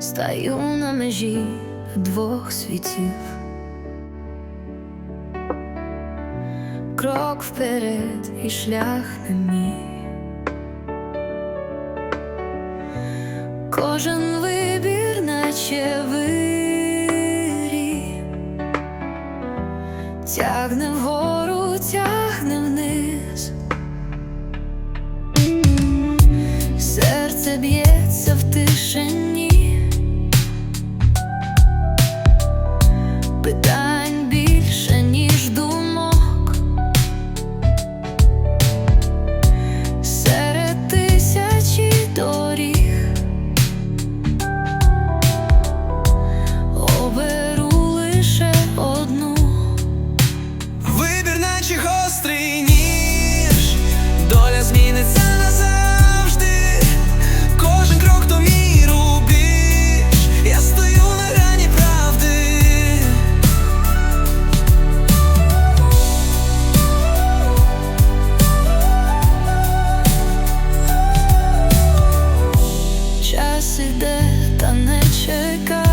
стаю на межі двох світів. Крок вперед і шлях не мій. Кожен вибір, наче вирій, тягне вгору, тягне вниз. Серце б'ється в тишині, та не чекає.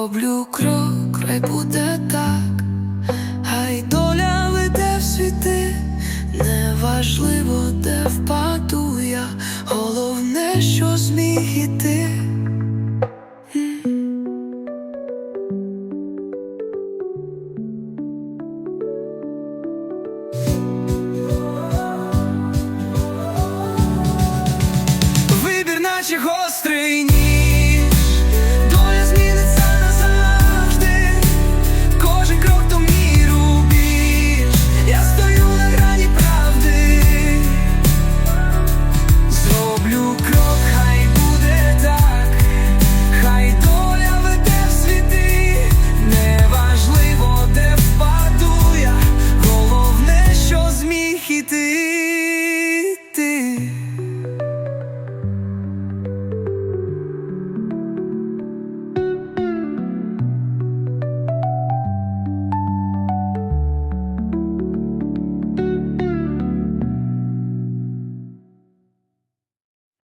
Зроблю крок, хай буде так, хай доля веде в світи, неважливо, де впаду я, головне, що зміг іти.